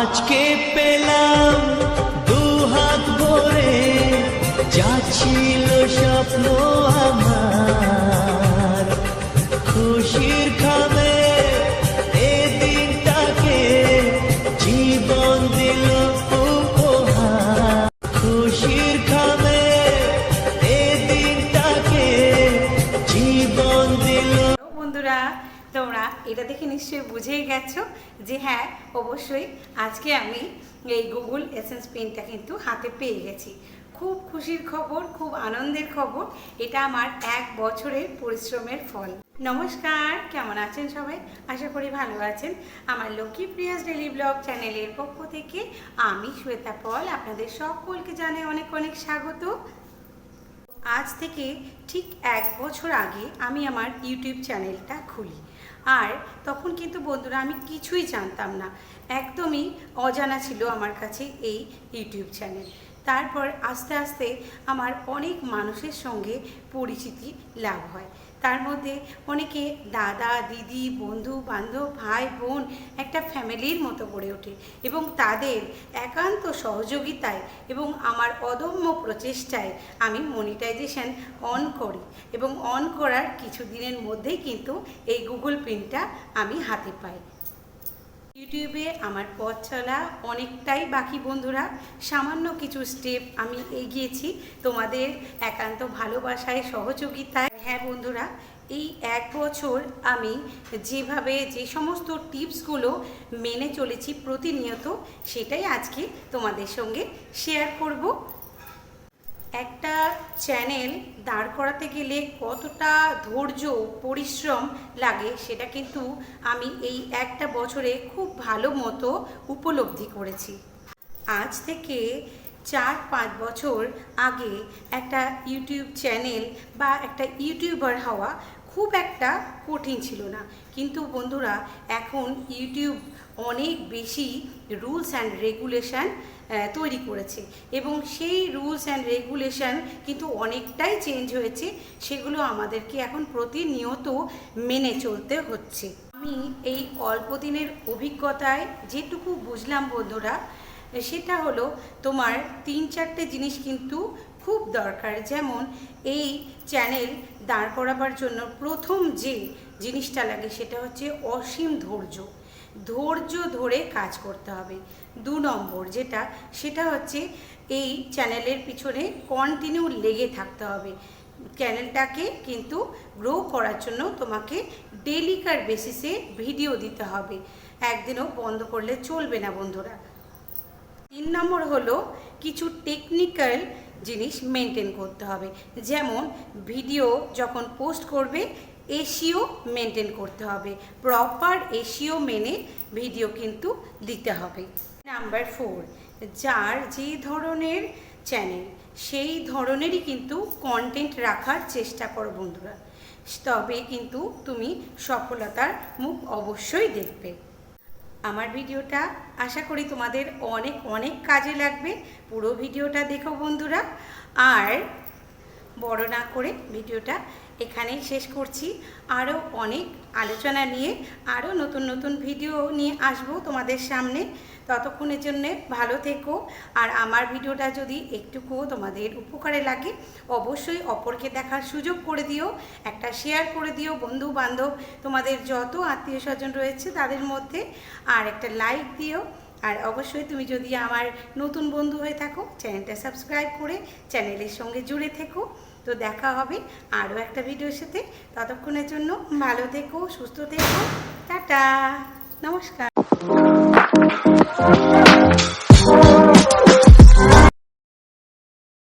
আজকে পেলাম দু হাত ভরে, যা ছিল স্বপ্ন আমার। খুশির খাবে এ দিনটাকে, জীবন দিল উপহার। খুশির তোমরা এটা দেখে নিশ্চয়ই বুঝেই গেছো যে হ্যাঁ অবশ্যই আজকে আমি এই গুগল এসেন্স পেনটা কিন্তু হাতে পেয়ে গেছি। খুব খুশির খবর, খুব আনন্দের খবর, এটা আমার এক বছরের পরিশ্রমের ফল। নমস্কার, কেমন আছেন সবাই? আশা করি ভালো আছেন। আমার লক্ষ্মী প্রিয়াস ডেলি ব্লগ চ্যানেলের পক্ষ থেকে আমি শ্বেতা পল, আপনাদের সকলকে জানাই অনেক অনেক স্বাগত। আজ থেকে ঠিক এক বছর আগে আমি আমার ইউটিউব চ্যানেলটা খুলি। আর তখন কিন্তু বন্ধুরা আমি কিছুই জানতাম না। একদমই অজানা ছিল আমার কাছে এই ইউটিউব চ্যানেল। তারপর আস্তে আস্তে আমার অনেক মানুষের সঙ্গে পরিচিতি লাভ হয়। তার মধ্যে অনেকে দাদা, দিদি, বন্ধু, বান্ধব, ভাই, বোন একটা ফ্যামিলির মতো গড়ে ওঠে এবং তাদের একান্ত সহযোগিতায় এবং আমার অদম্য প্রচেষ্টায় আমি মনিটাইজেশন অন করি এবং অন করার কিছু দিনের মধ্যেই কিন্তু এই গুগল পিনটা আমি হাতে পাই। ইউটিউবে আমার পথ চলা অনেকটাই বাকি, বন্ধুরা। সামান্য কিছু স্টেপ আমি এগিয়েছি তোমাদের একান্ত ভালোবাসায়, সহযোগিতায়। হ্যাঁ বন্ধুরা, এই এক বছর আমি যেভাবে যে সমস্ত টিপসগুলো মেনে চলেছি প্রতিনিয়ত, সেটাই আজকে তোমাদের সঙ্গে শেয়ার করব। একটা চ্যানেল দাঁড় করাতে গেলে কতটা ধৈর্য, পরিশ্রম লাগে সেটা কিন্তু আমি এই একটা বছরে খুব ভালো মতো উপলব্ধি করেছি। আজ থেকে চার পাঁচ বছর আগে একটা ইউটিউব চ্যানেল বা একটা ইউটিউবার হওয়া খুব একটা কঠিন ছিল না। কিন্তু বন্ধুরা, এখন ইউটিউব অনেক বেশি রুলস অ্যান্ড রেগুলেশন তৈরি করেছে। এবং সেই রুলস অ্যান্ড রেগুলেশন কিন্তু অনেকটাই চেঞ্জ হয়েছে। সেগুলো আমাদেরকে এখন প্রতিনিয়ত মেনে চলতে হচ্ছে। আমি এই অল্প দিনের অভিজ্ঞতায় যেটুকু বুঝলাম বন্ধুরা, সেটা হলো তোমার তিন চারটে জিনিস কিন্তু খুব দরকার। যেমন এই চ্যানেল দাঁড় করাবার জন্য প্রথম যে জিনিসটা লাগে সেটা হচ্ছে অসীম ধৈর্য। ধৈর্য ধরে কাজ করতে হবে। দু নম্বর যেটা, সেটা হচ্ছে এই চ্যানেলের পিছনে কন্টিনিউ লেগে থাকতে হবে। চ্যানেলটাকে কিন্তু গ্রো করার জন্য তোমাকে ডেলিকার বেসিসে ভিডিও দিতে হবে। একদিনও বন্ধ করলে চলবে না বন্ধুরা। তিন নম্বর হলো কিছু টেকনিক্যাল জিনিস মেনটেন করতে হবে। যেমন ভিডিও যখন পোস্ট করবে এসিও মেনটেন করতে হবে। প্রপার এসিও মেনে ভিডিও কিন্তু দিতে হবে। নাম্বার ফোর যার যে ধরনের চ্যানেল সেই ধরনেরই কিন্তু কন্টেন্ট রাখার চেষ্টা করো বন্ধুরা। তবে কিন্তু তুমি সফলতার মুখ অবশ্যই দেখবে। আমার ভিডিওটা আশা করি তোমাদের অনেক অনেক কাজে লাগবে। পুরো ভিডিওটা দেখো বন্ধুরা। আর বড় না করে ভিডিওটা এখানেই শেষ করছি। আরও অনেক আলোচনা নিয়ে আরও নতুন নতুন ভিডিও নিয়ে আসব তোমাদের সামনে। ততক্ষণের জন্য ভালো থেকো। আর আমার ভিডিওটা যদি একটুকুও তোমাদের উপকারে লাগে, অবশ্যই অপরকে দেখার সুযোগ করে দিও, একটা শেয়ার করে দিও। বন্ধু বান্ধব তোমাদের যত আত্মীয় স্বজন রয়েছে তাদের মধ্যে, আর একটা লাইক দিও। আর অবশ্যই তুমি যদি আমার নতুন বন্ধু হয়ে থাকো, চ্যানেলটা সাবস্ক্রাইব করে চ্যানেলের সঙ্গে জুড়ে থেকো। তো দেখা হবে আরও একটা ভিডিওর সাথে। ততক্ষণের জন্য ভালো থেকো, সুস্থ থেকো। টাটা, নমস্কার।